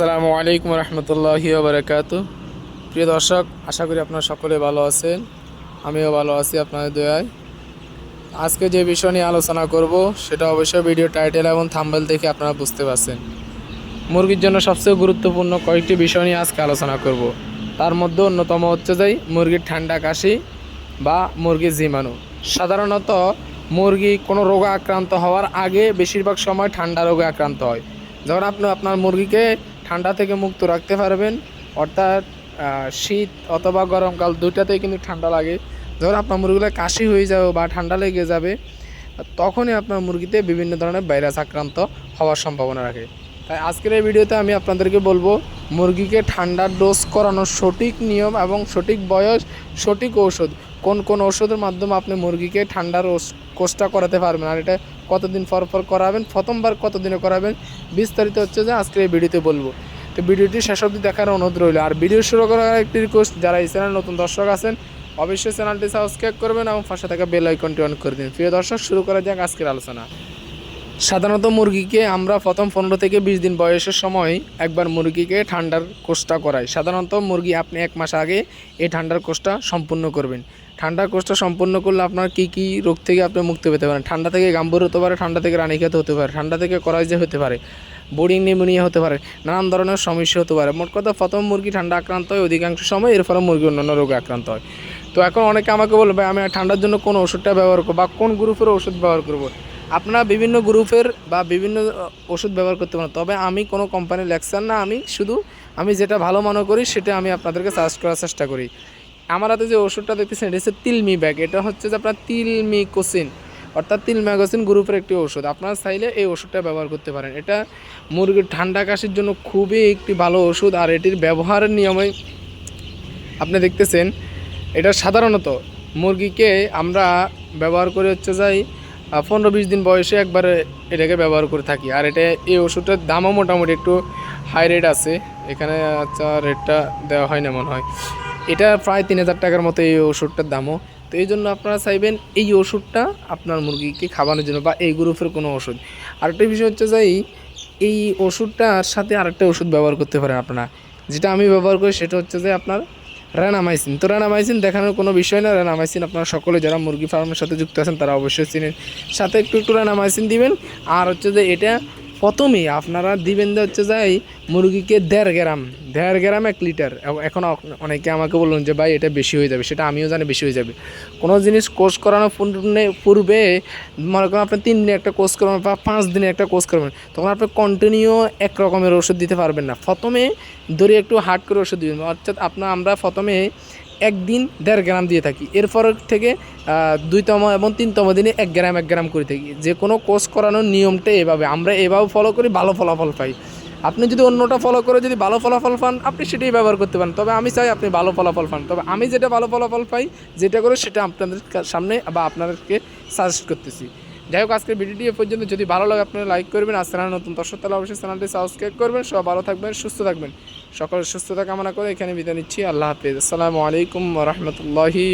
আসসালামু আলাইকুম রহমতুল্লাহি বারকাত প্রিয় দর্শক, আশা করি আপনারা সকলে ভালো আছেন, আমিও ভালো আছি আপনাদের দয়ায়। আজকে যে বিষয় নিয়ে আলোচনা করব, সেটা অবশ্যই ভিডিও টাইটেল এবং থাম্বেল দেখে আপনারা বুঝতে পারছেন। মুরগির জন্য সবচেয়ে গুরুত্বপূর্ণ কয়েকটি বিষয় নিয়ে আজকে আলোচনা করব। তার মধ্যে অন্যতম হচ্ছে যাই মুরগির ঠান্ডা কাশি বা মুরগির জীবাণু সাধারণত মুরগি কোনো রোগে আক্রান্ত হওয়ার আগে বেশিরভাগ সময় ঠান্ডা রোগে আক্রান্ত হয়। যখন আপনি আপনার মুরগিকে ঠান্ডা থেকে মুক্ত রাখতে পারবেন। অর্থাৎ শীত অথবা গরমকাল দুইটাতেই কিন্তু ঠান্ডা লাগে। যখন আপনার মুরগিগুলো কাশি হয়ে যাবে বা ঠান্ডা লেগে যাবে, তখনই আপনার মুরগিতে বিভিন্ন ধরনের ভাইরাস আক্রান্ত হওয়ার সম্ভাবনা রাখে। তাই আজকের এই ভিডিওতে আমি আপনাদেরকে বলব, মুরগিকে ঠান্ডার ডোজ করানোর সঠিক নিয়ম এবং সঠিক বয়স, সঠিক ঔষধ কোন কোন ওষুধের মাধ্যমে আপনি মুরগিকে ঠান্ডার কোর্সটা করাতে পারবেন? আর এটা কতদিন পর পর করাবেন? প্রথমবার কতদিনে করাবেন? বিস্তারিত হচ্ছে যে আজকের এই ভিডিওতে বলব। তো ভিডিওটি শেষ অবধি দেখার অনুরোধ রইল। আর ভিডিও শুরু করার একটি রিকোয়েস্ট যারা এই চ্যানেল নতুন দর্শক আছেন, অবশ্যই চ্যানেলটি সাবস্ক্রাইব করবেন এবং পাশে থাকা বেল আইকনটি অন করে দিন। প্রিয় দর্শক, শুরু করা যাক আজকের আলোচনা। সাধারণত মুরগিকে আমরা প্রথম পনেরো থেকে বিশ দিন বয়সের সময় একবার মুরগিকে ঠান্ডার কোর্সটা করাই। সাধারণত মুরগি আপনি এক মাস আগে এই ঠান্ডার কোর্সটা সম্পূর্ণ করবেন। ঠান্ডার কোর্সটা সম্পূর্ণ করলে আপনার কী কী রোগ থেকে আপনি মুক্তি পেতে পারেন? ঠান্ডা থেকে গাম্বুর হতে পারে ঠান্ডা থেকে রানীক্ষেত হতে পারে ঠান্ডা থেকে করাইজে হতে পারে বোর্ডিং নিউমোনিয়া হতে পারে নানান ধরনের সমস্যা হতে পারে। মোট কথা প্রথম মুরগি ঠান্ডা আক্রান্ত হয় অধিকাংশ সময় এর ফলে মুরগি অন্যান্য রোগে আক্রান্ত হয়। তো এখন অনেকে আমাকে বলবে "ভাই, আমি ঠান্ডার জন্য কোন ওষুধটা ব্যবহার করব বা কোন গ্রুপের ওষুধ ব্যবহার করব? আপনারা বিভিন্ন গ্রুপের বা বিভিন্ন ওষুধ ব্যবহার করতে পারেন। তবে আমি কোনো কোম্পানির লেকচার না আমি শুধু আমি যেটা ভালো মনে করি সেটা আমি আপনাদেরকে সার্চ করার চেষ্টা করি। আমার হাতে যে ওষুধটা দেখতেছেন, এটা হচ্ছে তিলমি ব্যাগ। এটা হচ্ছে যে আপনার তিলমি কোসিন। অর্থাৎ তিল ম্যাগাসিন গ্রুপের একটি ওষুধ। আপনারা চাইলে এই ওষুধটা ব্যবহার করতে পারেন। এটা মুরগির ঠান্ডা কাশির জন্য খুবই একটি ভালো ওষুধ। আর এটির ব্যবহারের নিয়মে আপনি দেখতেছেন, এটা সাধারণত মুরগিকে আমরা ব্যবহার করে হচ্ছে যাই পনেরো বিশ দিন বয়সে একবার এটাকে ব্যবহার করে থাকি। আর এটা, এই ওষুধটার দামও মোটামুটি একটু হাই রেট আছে। এখানে আচ্ছা রেটটা দেওয়া হয় না মনে হয়। এটা প্রায় তিন হাজার টাকার মতো এই ওষুধটার দামও। তো এই জন্য আপনারা চাইবেন এই ওষুধটা আপনার মুরগিকে খাওয়ানোর জন্য বা এই গ্রুপের কোনো ওষুধ। আরেকটা বিষয় হচ্ছে যাই এই ওষুধটার সাথে আরেকটা ওষুধ ব্যবহার করতে পারেন আপনারা। যেটা আমি ব্যবহার করি সেটা হচ্ছে যে আপনার র্যানামাইসিন তো র্যানামাইসিন দেখানোর কোনো বিষয় না র্যানামাইসিন আপনারা সকলে যারা মুরগি ফার্মের সাথে যুক্ত আছেন তারা অবশ্যই চিনেন। সাথে একটু একটু র্যানামাইসিন দিবেন। আর হচ্ছে যে এটা প্রথমেই আপনারা দিবেন হচ্ছে যাই মুরগিকে দেড় গ্রাম দেড় গ্রাম এক লিটার। এখন অনেকে আমাকে বললেন যে, ভাই, এটা বেশি হয়ে যাবে। সেটা আমিও জানি বেশি হয়ে যাবে। কোনো জিনিস কোর্স করানোর পূর্বে মনে করেন আপনি তিন দিনে একটা কোর্স করবেন বা পাঁচ দিনে একটা কোর্স করবেন, তখন আপনি কন্টিনিউ এক রকমের ওষুধ দিতে পারবেন না। প্রথমে ধরে একটু হার্ড করে ওষুধ দিবেন। অর্থাৎ আপনার আমরা প্রথমে একদিন দেড় গ্রাম দিয়ে থাকি। এরপর থেকে দুইতম এবং তিনতম দিনে এক গ্রাম এক গ্রাম করে থাকি। যে কোনো কোর্স করানোর নিয়মটা এভাবে। আমরা এভাবে ফলো করি, ভালো ফলাফল পাই। আপনি যদি অন্যটা ফলো করে যদি ভালো ফলাফল পান, আপনি সেটাই ব্যবহার করতে পারেন। তবে আমি চাই আপনি ভালো ফলাফল পান। তবে আমি যেটা ভালো ফলাফল পাই, যেটা করে সেটা আপনাদের সামনে বা আপনাদেরকে সাজেস্ট করতেছি। যাই হোক, আজকের ভিডিওটি এ পর্যন্ত। যদি ভালো লাগে, আপনারা লাইক করবেন। আর চ্যানেল নতুন, দর্শক, তাহলে অবশ্যই চ্যানেলটি সাবস্ক্রাইব করবেন। সব ভালো থাকবেন, সুস্থ থাকবেন। সকলের সুস্থতা কামনা করে এখানে বিদায় নিচ্ছি। আল্লাহ হাফিজ। আসসালামু আলাইকুম রহমতুল্লাহি